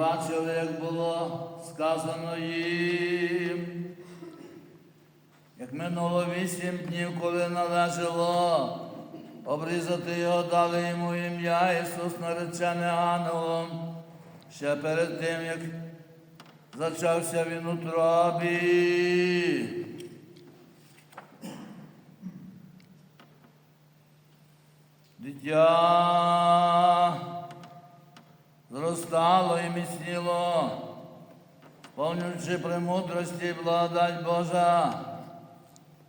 бачили, як було сказано їм. Як минуло вісім днів, коли належало обрізати його, дали йому ім'я Ісус наречене ангелом, ще перед тим, як зачався він у тробі. Дитя зростало і міцніло, сповнюючи премудрості благодать Божа,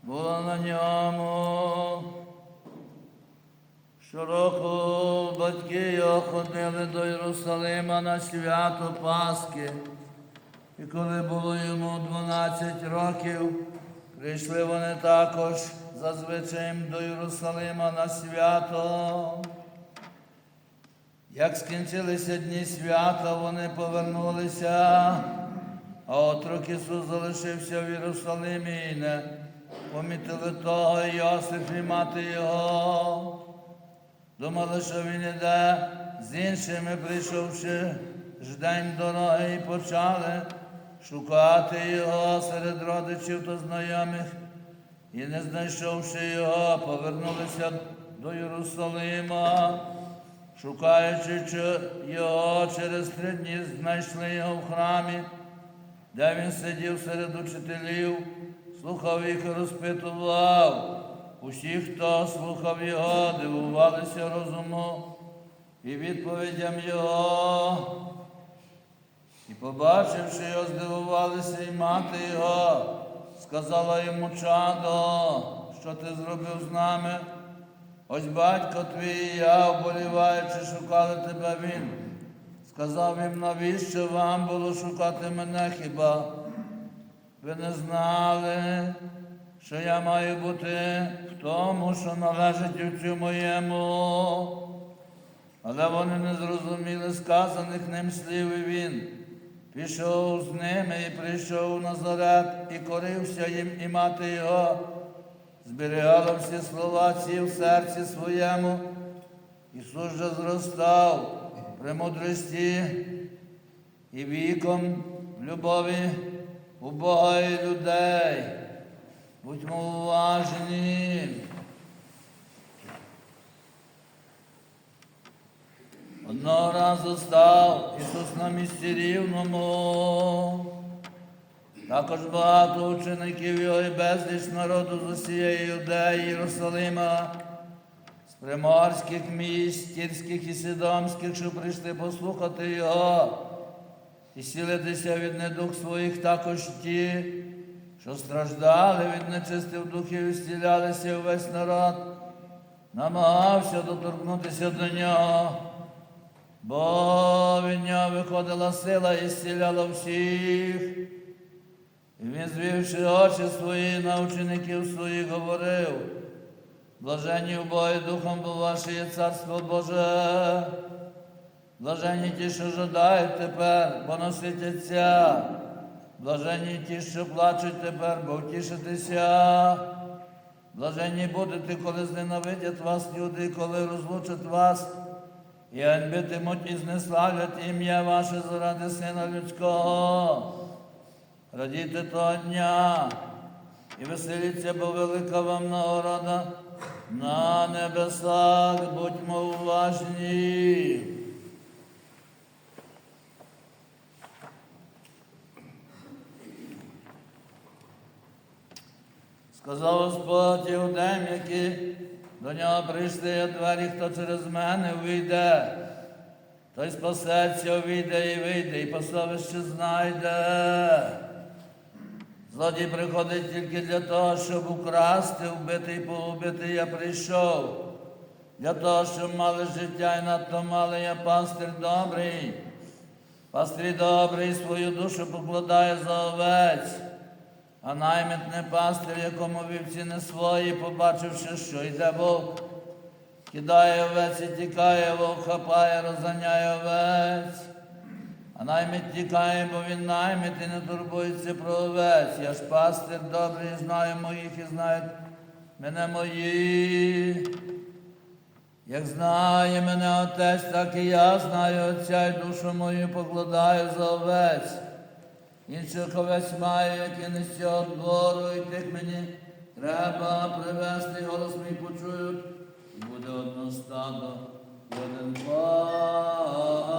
була на ньому. Щороку батьки його ходили до Єрусалима на свято Пасхи. І коли було йому 12 років, прийшли вони також зазвичай до Єрусалима на свято. Як скінчилися дні свята, вони повернулися, а отрок Ісус залишився в Єрусалимі і не помітили того Йосиф і мати його. Думали, що він іде з іншими, прийшовши ждень дороги, і почали шукати його серед родичів та знайомих, і, не знайшовши його, повернулися до Єрусалима, шукаючи чи- його через три дні, знайшли його в храмі, де він сидів серед учителів, слухав їх і розпитував. Усі, хто слухав його, дивувалися розуму і відповідям його. І побачивши його, здивувалися і мати його, сказала йому чадо, що ти зробив з нами. Ось батько твій я, оболіваючи, шукали тебе він. Сказав їм, навіщо вам було шукати мене хіба? Ви не знали, що я маю бути в тому, що належить отцю моєму. Але вони не зрозуміли сказаних ним слів і він. Пішов з ними і прийшов у Назарет, і корився їм і мати його, зберігала всі слова ці в серці своєму. Ісус же зростав при мудрості і віком любові у Бога і людей. Будьмо уважні. Одного разу став Ісус на місці рівному. Також багато учеників його і безліч народу з усієї Юдеї, Єрусалима, з приморських міст, тірських і сидомських, що прийшли послухати його, і сілитися від недух своїх також ті, що страждали від нечистих духів і стілялися увесь народ, намагався доторкнутися до нього. Бо від нього виходила сила і зціляла всіх. І він, звівши очі свої на учеників своїх, говорив, блаженні в Бої Духом, бо ваше є Царство Боже. Блаженні ті, що жадають тепер, бо наситяться. Блаженні ті, що плачуть тепер, бо втішитися. Блаженні будете, коли зненавидять вас люди, коли розлучать вас. І ганьбитимуть і знеславлять ім'я ваше заради Сина Людського. Радійте того дня і веселіться, бо велика вам нагорода на небесах, будьмо уважні. Сказав Господь іудеям, які до нього прийшли, «От двері, хто через мене вийде, той спасеться, увійде і вийде, і пословище знайде. Злодій приходить тільки для того, щоб украсти, вбити і погубити, я прийшов. Для того, щоб мали життя і надто мали я пастир добрий. Пастир добрий свою душу покладає за овець. А наймит не пастир, якому вівці не свої, побачивши, що йде вовк, кидає овець і тікає, вовк хапає, розганяє овець. А наймить тікає, бо він наймит і не турбується про овець. Я ж пастир добрий, знаю моїх і знають мене мої. Як знає мене отець, так і я знаю Отця і душу мою покладаю за овець. Інших овець маю, які не з цього двору, і тих мені треба привести, голос мій почують. І буде одно стадо, один пастир.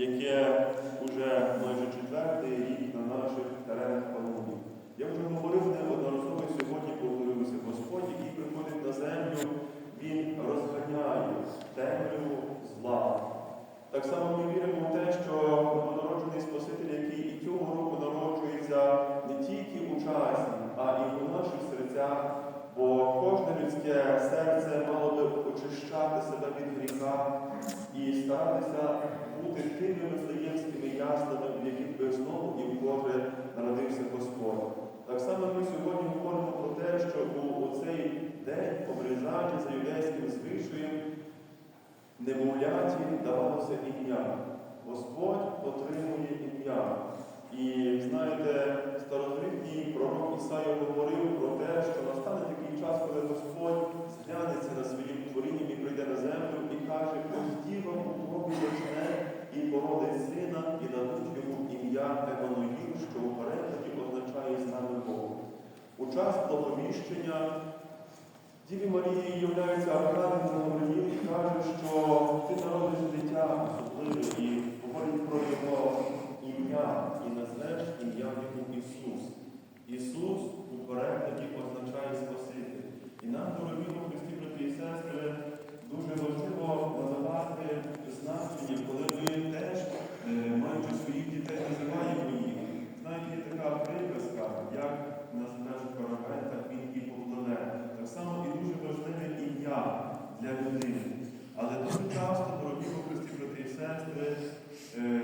яке старалися бути тими вистоємськими яслами, в яких би знову і вкотре народився Господь. Так само ми сьогодні говоримо про те, що у цей день, обрізання за юдейським звичаєм, немовляті давалося ім'я. Господь отримує ім'я. І знаєте, стародвітній пророк Ісаїв говорив про те, що настане такий час, коли Господь зглянеться на своїм творінням і прийде на землю і каже, зачне і породить сина, і дадуть йому ім'я Еммануїл, що у перекладі означає з нами Бог. У час благовіщення Діві Марії являється Гавриїл і каже, що ти народиш дитя особливе і говорить про його ім'я і назвеш ім'я йому Ісус. Ісус у перекладі означає Спаситель. І нам, дорогі Христі, брати і сестри, дуже важливо надавати значення, коли ми теж, е, маючи своїх дітей, називаємо їх. Знаєте, є така приказка, як нас назвеш корабель, так він і попливе. Так само і дуже важливе ім'я для людини. Але дуже часто, дорогі Христі, брати і сестри, е,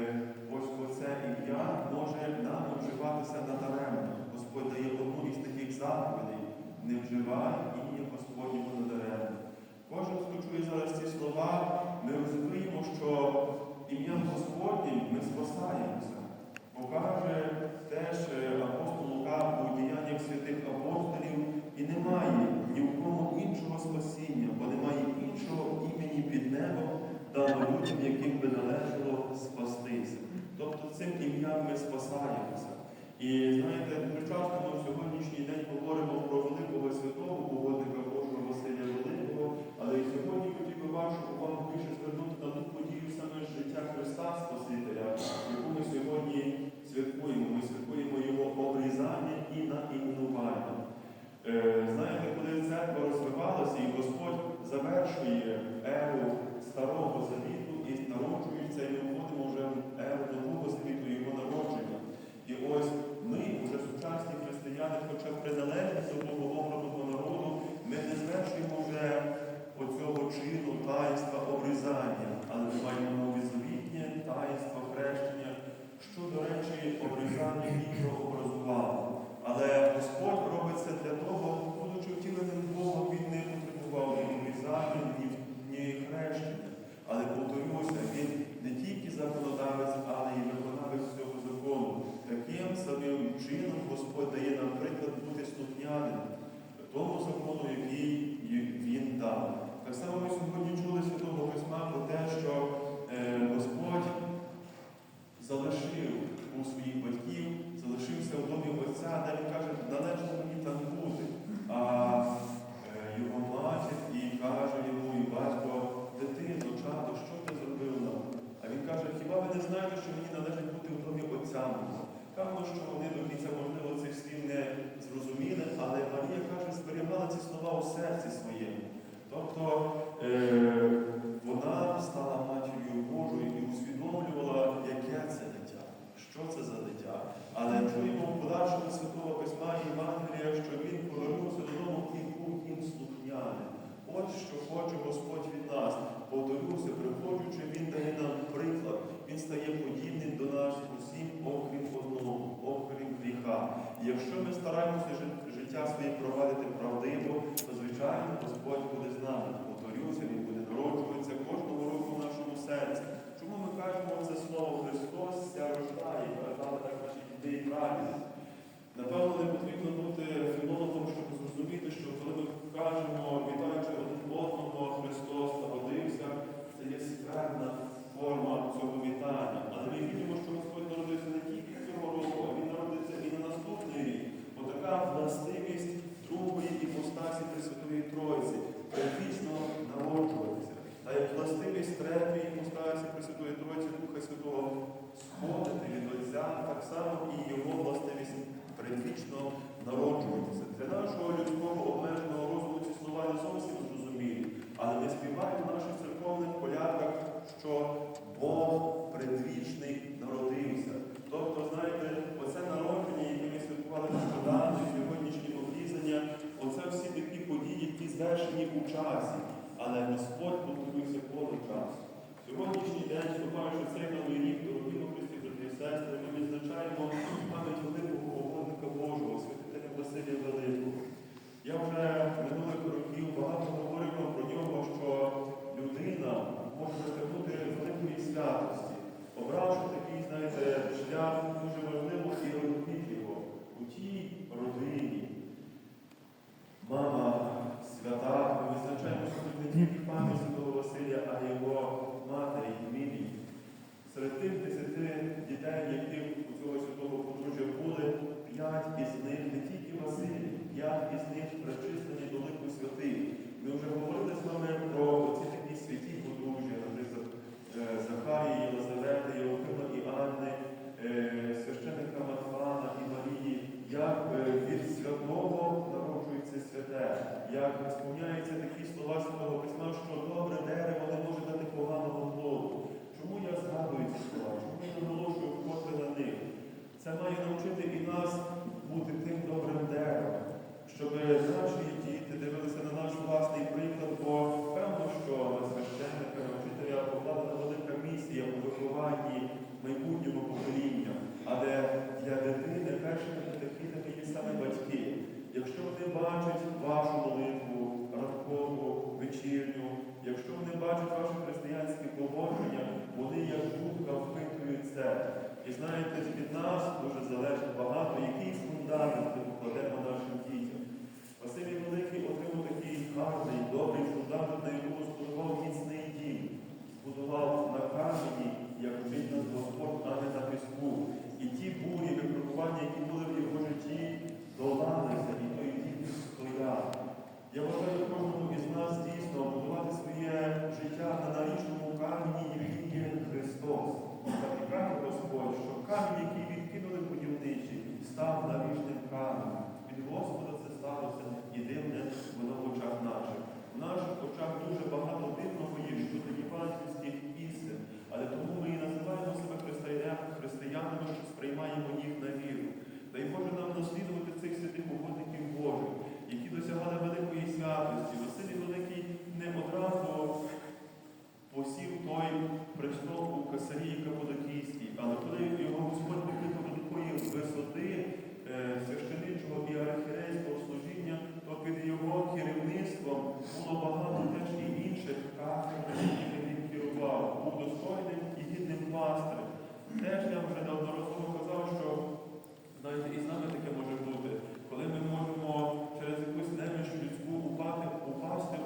ось оце ім'я може нам вживатися надаремно. Господь дає одну із таких заповідей. Не вживай ім'я Господнього надаремно. Кожен, хто чує зараз ці слова, ми розуміємо, що ім'ям Господнім ми спасаємося. Покаже теж е, апостол Лука у діяннях святих апостолів, і немає ні в кому іншого спасіння, бо немає іншого імені під небом, дано людям, яким би належало спастися. Тобто цим ім'ям ми спасаємося. І знаєте, дуже часто ми в сьогоднішній день говоримо якщо ми стараємося життя своє провадити правдиво, то звичайно Господь буде з нами. Повторюся, Він буде народжуватися кожного року в нашому серці. Чому ми кажемо це слово Христос ся рождає, передали так наші діти і прадіди. Напевно, не потрібно бути філологом, щоб зрозуміти, що коли ми кажемо, Thank you. пам'яті майбутнього покоління, але для дитини першими потерпітами є саме батьки. Якщо вони бачать вашу молитву, ранкову, вечірню, якщо вони бачать ваше християнське положення, вони як губка впитують це. І знаєте, від нас дуже залежить багато, який фундамент ми покладемо нашим дітям. Василь Великий отримав такий гарний, добрий фундамент, на якому збудував міцний дім, будував комфорт навіть на піску. І ті бурі випробування, які були в його житті, долали. писарі, яка буде київській, але коли його Господь покликав до такої висоти е, священичого і архірейського служіння, то під його керівництвом було багато теж і інших кафедр, які він керував, був достойним і гідним пастирем. Теж я вже давно неодноразово казав, що знаєте, і з нами таке може бути, коли ми можемо через якусь неміч людську упати, упасти.